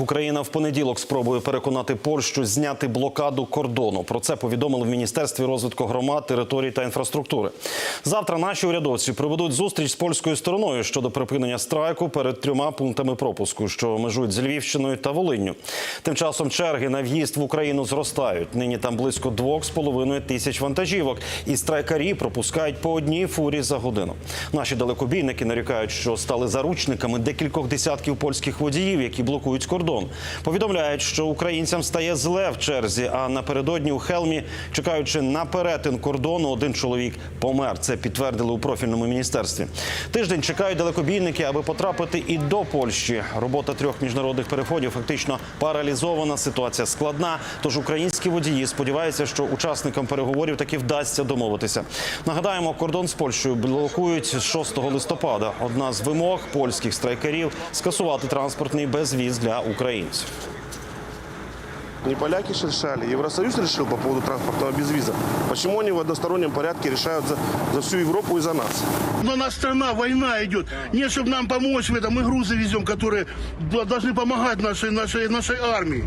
Україна в понеділок спробує переконати Польщу зняти блокаду кордону. Про це повідомили в міністерстві розвитку громад, територій та інфраструктури. Завтра наші урядовці проведуть зустріч з польською стороною щодо припинення страйку перед трьома пунктами пропуску, що межують з Львівщиною та Волинню. Тим часом черги на в'їзд в Україну зростають. Нині там близько двох з половиною тисяч вантажівок, і страйкарі пропускають по одній фурі за годину. Наші далекобійники нарікають, що стали заручниками декількох десятків польських водіїв, які блокують кордон. Повідомляють, що українцям стає зле в черзі. А напередодні у Хелмі, чекаючи на перетин кордону, один чоловік помер. Це підтвердили у профільному міністерстві. Тиждень чекають далекобійники, аби потрапити і до Польщі. Робота трьох міжнародних переходів фактично паралізована. Ситуація складна. Тож українські водії сподіваються, що учасникам переговорів таки вдасться домовитися. Нагадаємо, кордон з Польщею блокують з 6 листопада. Одна з вимог польських страйкарів скасувати транспортний безвіз для українців Не поляки ж решали, Евросоюз решил по поводу транспортного безвиза. Почему они в одностороннем порядке решают за, за всю Европу и за нас? Но наша страна, война идет. Нет, чтобы нам помочь в этом, мы грузы везем, которые д- должны помогать нашей, нашей, нашей армии.